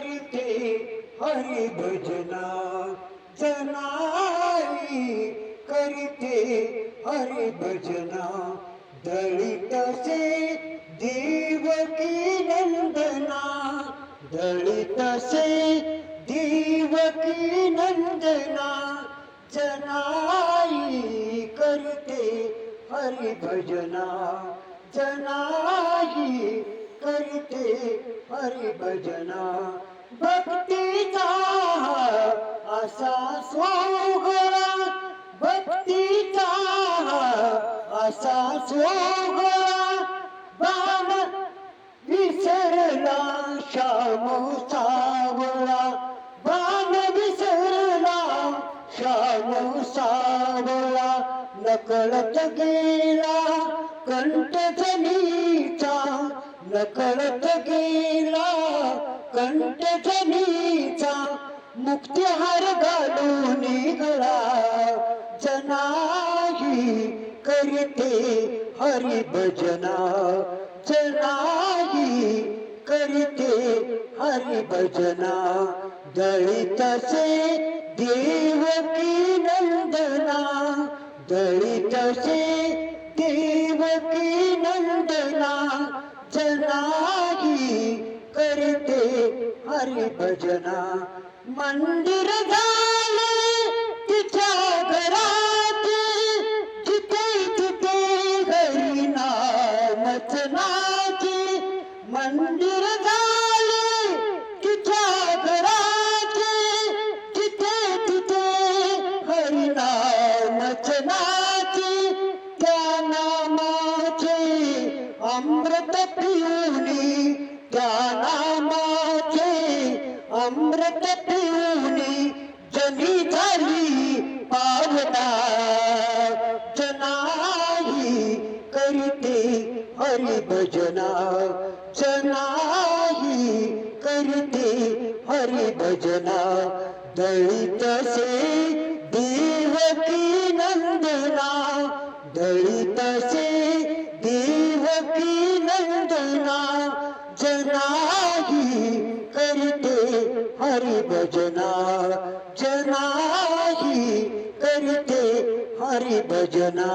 करते हरी भजना जनाई करते हरी भजना दलित से देवकी नंदना दलित से देवकी नंदना जनाई करते हरी भजना जनाई करते हरी भजना। भक्तीचा असा सोहळा भक्तीचा असा सोहळा. बाण विसरला श्याम सावळा बाण विसरला श्याम सावळा. नकळत गेला कंठधनीचा नकळत गेला कंठधनीचा मुक्तिहार घालून गळा जनाही करते हरि भजना जनाही करते हरि भजना दळित से हरी भजना मंदिर जाले तिच्या घरात. जिथे तिथे हरी नामच नाचे. मंदिर झाले तिच्या घरात. जिथे तिथे हरी नामच नाचे. त्या नामाचे अमृत करते हरी भजना जनाही करते हरी भजना। दलित से देवकी नंदना दलित से देवकी नंदना। जनाही करते हरी भजना जनाई करते हरी भजना।